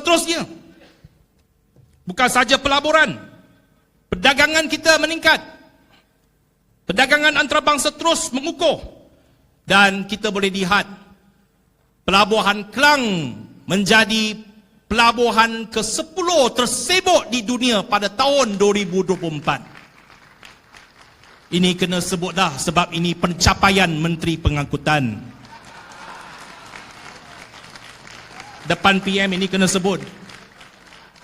Seterusnya, bukan saja pelaburan, perdagangan kita meningkat. Perdagangan antarabangsa terus mengukuh. Dan kita boleh lihat, pelabuhan Kelang menjadi pelabuhan ke-10 tersibuk di dunia pada tahun 2024. Ini kena sebut dah sebab ini pencapaian Menteri Pengangkutan. Depan PM ini kena sebut.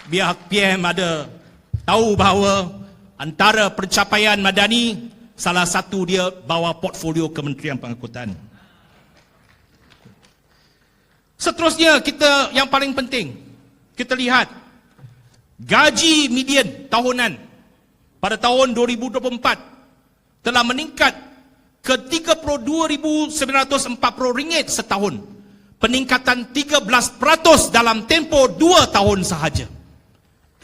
Biar PM ada tahu bahawa antara pencapaian Madani salah satu dia bawa portfolio Kementerian Pengangkutan. Seterusnya kita yang paling penting kita lihat gaji median tahunan pada tahun 2024 telah meningkat ke 32,940 ringgit setahun. Peningkatan 13% dalam tempoh 2 tahun sahaja.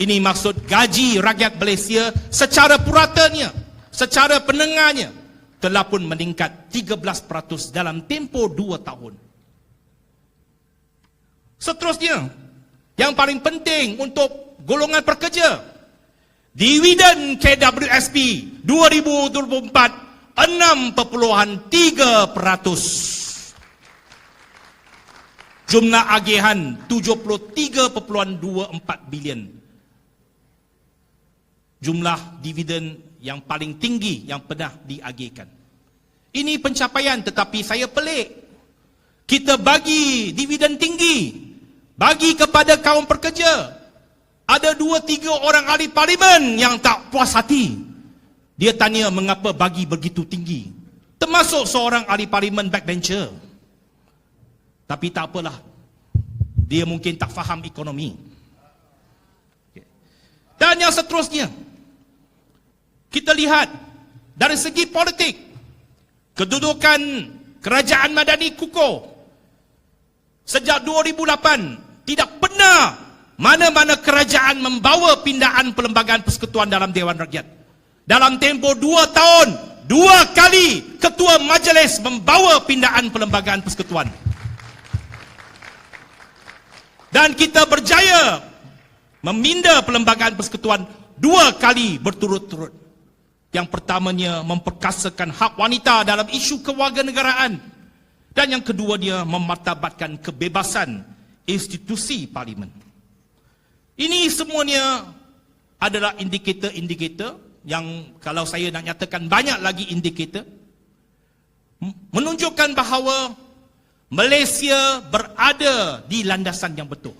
Ini maksud gaji rakyat Malaysia secara puratanya, secara penengahnya telah pun meningkat 13% dalam tempoh 2 tahun. Seterusnya, yang paling penting untuk golongan pekerja, dividen KWSP 2024 6.3 peratus. Jumlah agihan 73.24 bilion. Jumlah dividen yang paling tinggi yang pernah diagihkan. Ini pencapaian tetapi saya pelik. Kita bagi dividen tinggi bagi kepada kaum pekerja. Ada dua tiga orang ahli parlimen yang tak puas hati. Dia tanya mengapa bagi begitu tinggi. Termasuk seorang ahli parlimen backbencher. Tapi tak apalah. Dia mungkin tak faham ekonomi. Dan yang seterusnya. Kita lihat dari segi politik. Kedudukan kerajaan Madani kukuh. Sejak 2008 tidak pernah mana-mana kerajaan membawa pindaan perlembagaan persekutuan dalam Dewan Rakyat. Dalam tempoh dua tahun, dua kali ketua majlis membawa pindaan perlembagaan persekutuan. Dan kita berjaya meminda perlembagaan persekutuan dua kali berturut-turut. Yang pertamanya memperkasakan hak wanita dalam isu kewarganegaraan. Dan yang kedua dia memartabatkan kebebasan institusi parlimen. Ini semuanya adalah indikator-indikator yang kalau saya nak nyatakan banyak lagi indikator menunjukkan bahawa Malaysia berada di landasan yang betul.